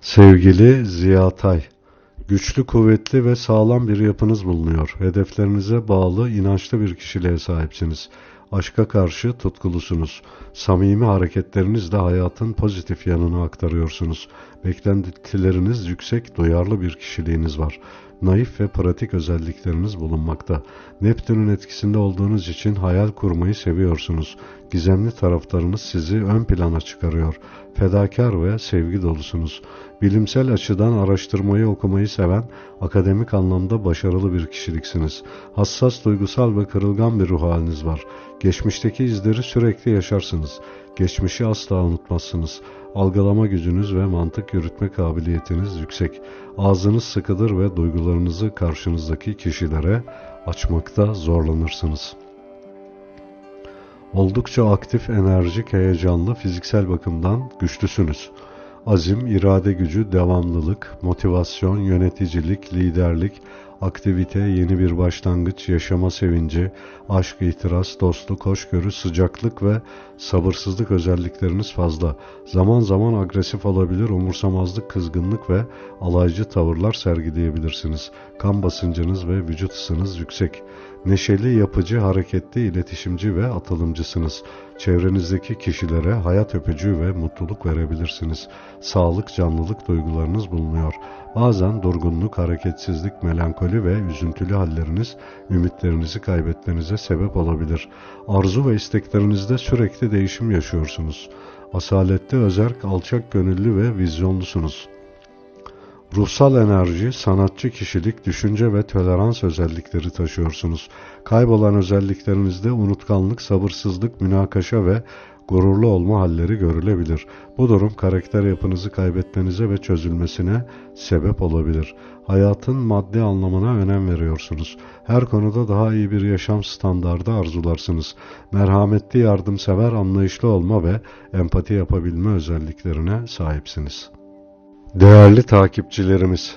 Sevgili Ziya Tay, güçlü, kuvvetli ve sağlam bir yapınız bulunuyor. Hedeflerinize bağlı, inançlı bir kişiliğe sahipsiniz. Aşka karşı tutkulusunuz. Samimi hareketlerinizle hayatın pozitif yanını aktarıyorsunuz. Beklentileriniz yüksek, duyarlı bir kişiliğiniz var. Naif ve pratik özellikleriniz bulunmakta. Neptün'ün etkisinde olduğunuz için hayal kurmayı seviyorsunuz. Gizemli taraflarınız sizi ön plana çıkarıyor. Fedakar ve sevgi dolusunuz. Bilimsel açıdan araştırmayı okumayı seven, akademik anlamda başarılı bir kişiliksiniz. Hassas, duygusal ve kırılgan bir ruh haliniz var. Geçmişteki izleri sürekli yaşarsınız. Geçmişi asla unutmazsınız. Algılama gücünüz ve mantık yürütme kabiliyetiniz yüksek. Ağzınız sıkıdır ve duygularınızı karşınızdaki kişilere açmakta zorlanırsınız. Oldukça aktif, enerjik, heyecanlı, fiziksel bakımdan güçlüsünüz. Azim, irade gücü, devamlılık, motivasyon, yöneticilik, liderlik, aktivite, yeni bir başlangıç, yaşama sevinci, aşk, itiraz, dostluk, hoşgörü, sıcaklık ve sabırsızlık özellikleriniz fazla. Zaman zaman agresif olabilir, umursamazlık, kızgınlık ve alaycı tavırlar sergileyebilirsiniz. Kan basıncınız ve vücut ısınız yüksek. Neşeli, yapıcı, hareketli, iletişimci ve atılımcısınız. Çevrenizdeki kişilere hayat öpücüğü ve mutluluk verebilirsiniz. Sağlık, canlılık duygularınız bulunuyor. Bazen durgunluk, hareketsizlik, melankoli ve üzüntülü halleriniz ümitlerinizi kaybetmenize sebep olabilir. Arzu ve isteklerinizde sürekli değişim yaşıyorsunuz. Asaletli, özerk, alçak gönüllü ve vizyonlusunuz. Ruhsal enerji, sanatçı kişilik, düşünce ve tolerans özellikleri taşıyorsunuz. Kaybolan özelliklerinizde unutkanlık, sabırsızlık, münakaşa ve gururlu olma halleri görülebilir. Bu durum karakter yapınızı kaybetmenize ve çözülmesine sebep olabilir. Hayatın maddi anlamına önem veriyorsunuz. Her konuda daha iyi bir yaşam standardı arzularsınız. Merhametli, yardımsever, anlayışlı olma ve empati yapabilme özelliklerine sahipsiniz. Değerli takipçilerimiz,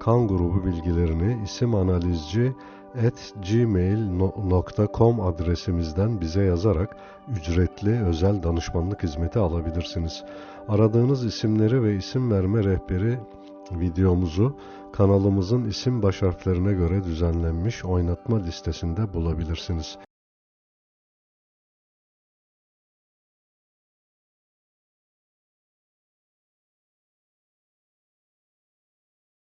kan grubu bilgilerini isim analizci gmail.com adresimizden bize yazarak ücretli özel danışmanlık hizmeti alabilirsiniz. Aradığınız isimleri ve isim verme rehberi videomuzu kanalımızın isim baş harflerine göre düzenlenmiş oynatma listesinde bulabilirsiniz.